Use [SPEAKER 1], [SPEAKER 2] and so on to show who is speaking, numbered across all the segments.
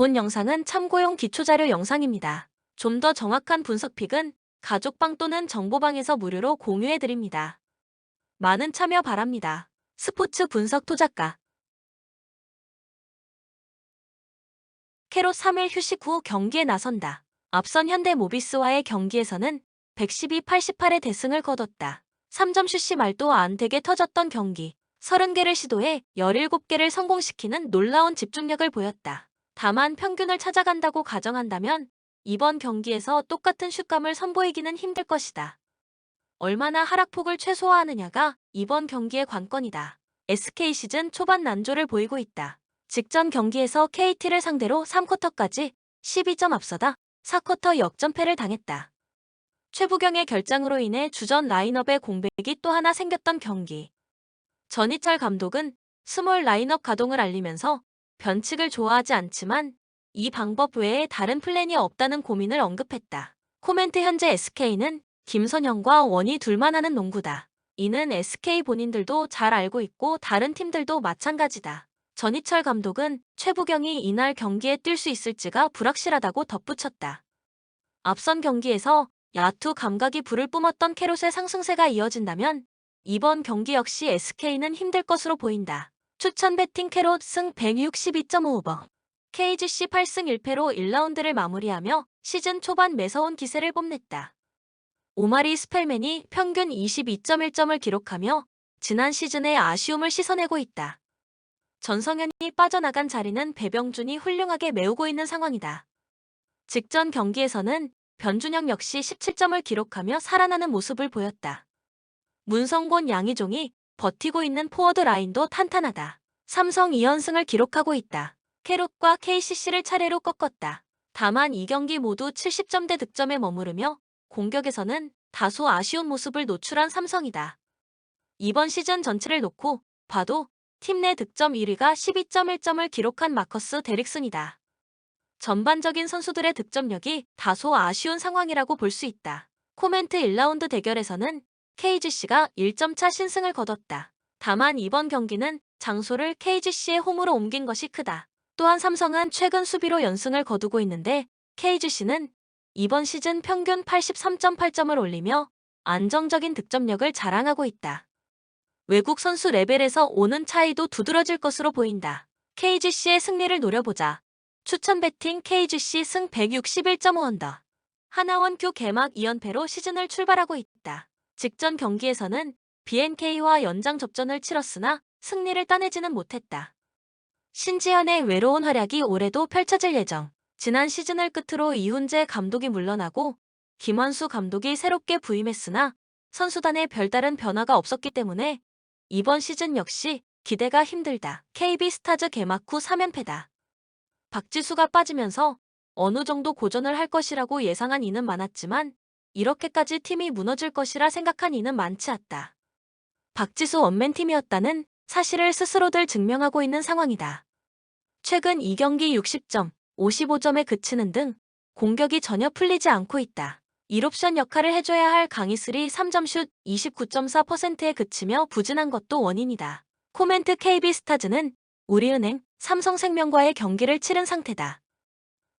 [SPEAKER 1] 본 영상은 참고용 기초자료 영상입니다. 좀 더 정확한 분석픽은 가족방 또는 정보방에서 무료로 공유해드립니다. 많은 참여 바랍니다. 스포츠 분석 토작가 캐롯 3일 휴식 후 경기에 나선다. 앞선 현대 모비스와의 경기에서는 112-88의 대승을 거뒀다. 3점 슛이 말도 안 되게 터졌던 경기. 30개를 시도해 17개를 성공시키는 놀라운 집중력을 보였다. 다만 평균을 찾아간다고 가정한다면 이번 경기에서 똑같은 슛감을 선보이기는 힘들 것이다. 얼마나 하락폭을 최소화하느냐가 이번 경기의 관건이다. SK 시즌 초반 난조를 보이고 있다. 직전 경기에서 KT를 상대로 3쿼터까지 12점 앞서다 4쿼터 역전패를 당했다. 최부경의 결장으로 인해 주전 라인업에 공백이 또 하나 생겼던 경기. 전희철 감독은 스몰 라인업 가동을 알리면서 변칙을 좋아하지 않지만 이 방법 외에 다른 플랜이 없다는 고민을 언급했다. 코멘트 현재 SK는 김선영과 원희 둘만 하는 농구다. 이는 SK 본인들도 잘 알고 있고 다른 팀들도 마찬가지다. 전희철 감독은 최부경이 이날 경기에 뛸 수 있을지가 불확실하다고 덧붙였다. 앞선 경기에서 야투 감각이 불을 뿜었던 캐롯의 상승세가 이어진다면 이번 경기 역시 SK는 힘들 것으로 보인다. 추천 배팅 캐롯 승 162.5번. KGC 8승 1패로 1라운드를 마무리하며 시즌 초반 매서운 기세를 뽐냈다. 오마리 스펠맨이 평균 22.1점을 기록하며 지난 시즌의 아쉬움을 씻어내고 있다. 전성현이 빠져나간 자리는 배병준이 훌륭하게 메우고 있는 상황이다. 직전 경기에서는 변준영 역시 17점을 기록하며 살아나는 모습을 보였다. 문성곤 양희종이 버티고 있는 포워드 라인도 탄탄하다. 삼성 2연승을 기록하고 있다. 캐롯과 KCC를 차례로 꺾었다. 다만 이 경기 모두 70점대 득점에 머무르며 공격에서는 다소 아쉬운 모습을 노출한 삼성이다. 이번 시즌 전체를 놓고 봐도 팀 내 득점 1위가 12.1점을 기록한 마커스 데릭슨이다. 전반적인 선수들의 득점력이 다소 아쉬운 상황이라고 볼 수 있다. 코멘트 1라운드 대결에서는 KGC가 1점차 신승을 거뒀다. 다만 이번 경기는 장소를 KGC의 홈으로 옮긴 것이 크다. 또한 삼성은 최근 수비로 연승을 거두고 있는데 KGC는 이번 시즌 평균 83.8점을 올리며 안정적인 득점력을 자랑하고 있다. 외국 선수 레벨에서 오는 차이도 두드러질 것으로 보인다. KGC의 승리를 노려보자. 추천 배팅 KGC 승 161.5 언더. 하나원큐 개막 2연패로 시즌을 출발하고 있다. 직전 경기에서는 BNK와 연장 접전을 치렀으나 승리를 따내지는 못했다. 신지현의 외로운 활약이 올해도 펼쳐질 예정. 지난 시즌을 끝으로 이훈재 감독이 물러나고 김환수 감독이 새롭게 부임했으나 선수단에 별다른 변화가 없었기 때문에 이번 시즌 역시 기대가 힘들다. KB 스타즈 개막 후 3연패다. 박지수가 빠지면서 어느 정도 고전을 할 것이라고 예상한 이는 많았지만 이렇게까지 팀이 무너질 것이라 생각한 이는 많지 않다. 박지수 원맨 팀이었다는 사실을 스스로들 증명하고 있는 상황이다. 최근 2경기 60점, 55점에 그치는 등 공격이 전혀 풀리지 않고 있다. 1옵션 역할을 해줘야 할 강희슬이 3점슛 29.4%에 그치며 부진한 것도 원인이다. 코멘트 KB스타즈는 우리은행, 삼성생명과의 경기를 치른 상태다.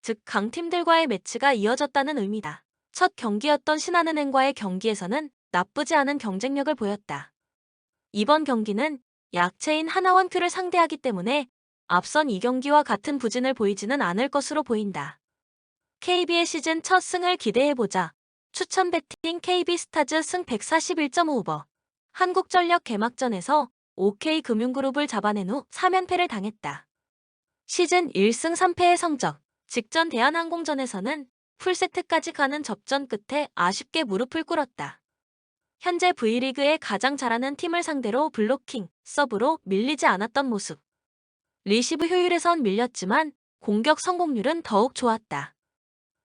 [SPEAKER 1] 즉 강팀들과의 매치가 이어졌다는 의미다. 첫 경기였던 신한은행과의 경기에서는 나쁘지 않은 경쟁력을 보였다. 이번 경기는 약체인 하나원큐를 상대하기 때문에 앞선 2경기와 같은 부진을 보이지는 않을 것으로 보인다. KB의 시즌 첫 승을 기대해보자. 추천 배팅 KB스타즈 승 141.5버. 한국전력 개막전에서 OK금융그룹을 잡아낸 후 3연패를 당했다. 시즌 1승 3패의 성적. 직전 대한항공전에서는 풀세트까지 가는 접전 끝에 아쉽게 무릎을 꿇었다. 현재 V리그에 가장 잘하는 팀을 상대로 블로킹, 서브로 밀리지 않았던 모습. 리시브 효율에선 밀렸지만 공격 성공률은 더욱 좋았다.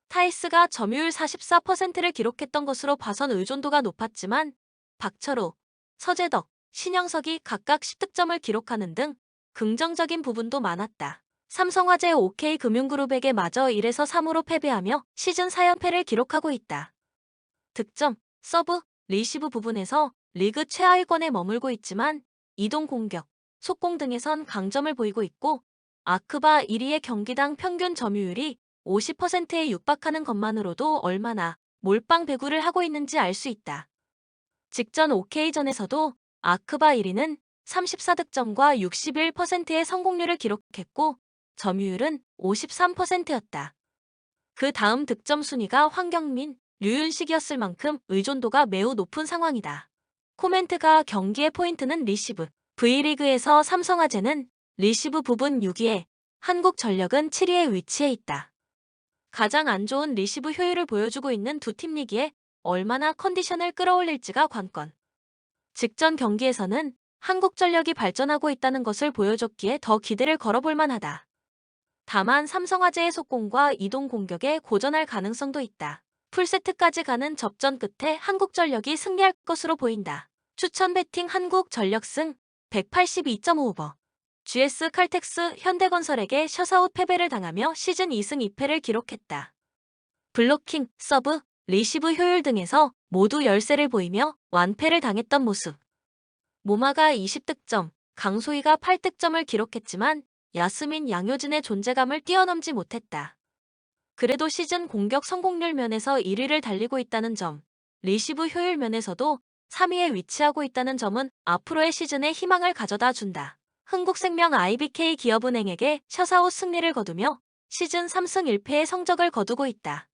[SPEAKER 1] 타이스가 점유율 44%를 기록했던 것으로 봐선 의존도가 높았지만 박철호, 서재덕, 신영석이 각각 10득점을 기록하는 등 긍정적인 부분도 많았다. 삼성화재 OK금융그룹에게 마저 1에서 3으로 패배하며 시즌 4연패를 기록하고 있다. 득점, 서브, 리시브 부분에서 리그 최하위권에 머물고 있지만 이동 공격, 속공 등에선 강점을 보이고 있고 아크바 1위의 경기당 평균 점유율이 50%에 육박하는 것만으로도 얼마나 몰빵 배구를 하고 있는지 알 수 있다. 직전 OK전에서도 아크바 1위는 34득점과 61%의 성공률을 기록했고 점유율은 53%였다. 그 다음 득점 순위가 황경민, 류윤식이었을 만큼 의존도가 매우 높은 상황이다. 코멘트가 경기의 포인트는 리시브. V리그에서 삼성화재는 리시브 부분 6위에 한국전력은 7위에 위치해 있다. 가장 안 좋은 리시브 효율을 보여주고 있는 두 팀 리기에 얼마나 컨디션을 끌어올릴지가 관건. 직전 경기에서는 한국전력이 발전하고 있다는 것을 보여줬기에 더 기대를 걸어볼 만하다. 다만 삼성화재의 속공과 이동 공격에 고전할 가능성도 있다. 풀세트까지 가는 접전 끝에 한국전력이 승리할 것으로 보인다. 추천 배팅 한국전력 승 182.5오버 GS 칼텍스 현대건설에게 셔사웃 패배를 당하며 시즌 2승 2패를 기록했다. 블로킹, 서브, 리시브 효율 등에서 모두 열세를 보이며 완패를 당했던 모습. 모마가 20득점, 강소희가 8득점을 기록했지만 야스민 양효진의 존재감을 뛰어넘지 못했다. 그래도 시즌 공격 성공률 면에서 1위를 달리고 있다는 점, 리시브 효율 면에서도 3위에 위치하고 있다는 점은 앞으로의 시즌에 희망을 가져다 준다. 흥국생명 IBK 기업은행에게 셔사웃 승리를 거두며 시즌 3승 1패의 성적을 거두고 있다.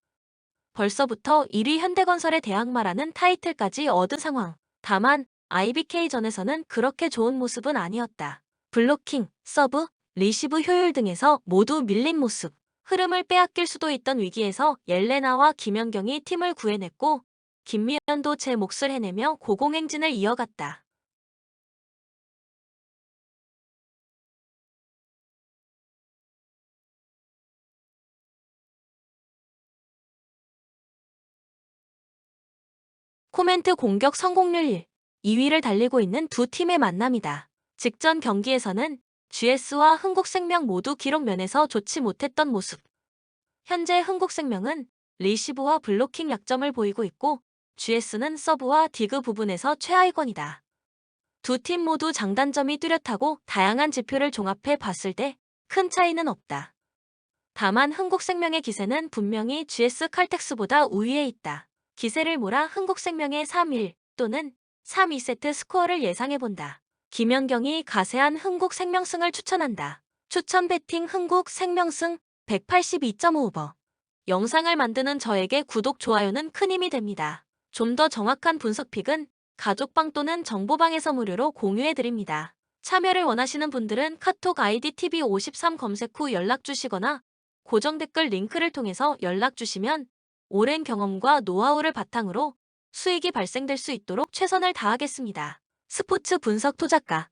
[SPEAKER 1] 벌써부터 1위 현대건설의 대항마라는 타이틀까지 얻은 상황. 다만 IBK전에서는 그렇게 좋은 모습은 아니었다. 블로킹, 서브, 리시브 효율 등에서 모두 밀린 모습. 흐름을 빼앗길 수도 있던 위기에서 옐레나와 김연경이 팀을 구해냈고 김미연도 제 몫을 해내며 고공행진을 이어갔다. 코멘트 공격 성공률 1, 2위를 달리고 있는 두 팀의 만남이다. 직전 경기에서는 GS와 흥국생명 모두 기록 면에서 좋지 못했던 모습. 현재 흥국생명은 리시브와 블로킹 약점을 보이고 있고 GS는 서브와 디그 부분에서 최하위권이다. 두 팀 모두 장단점이 뚜렷하고 다양한 지표를 종합해 봤을 때 큰 차이는 없다. 다만 흥국생명의 기세는 분명히 GS 칼텍스보다 우위에 있다. 기세를 몰아 흥국생명의 3-1 또는 3-2세트 스코어를 예상해본다. 김연경이 가세한 흥국 생명승을 추천한다. 추천 배팅 흥국 생명승 182.5오버 영상을 만드는 저에게 구독, 좋아요는 큰 힘이 됩니다. 좀 더 정확한 분석픽은 가족방 또는 정보방에서 무료로 공유해드립니다. 참여를 원하시는 분들은 카톡 아이디 TV53 검색 후 연락 주시거나 고정 댓글 링크를 통해서 연락 주시면 오랜 경험과 노하우를 바탕으로 수익이 발생될 수 있도록 최선을 다하겠습니다. 스포츠 분석 토작가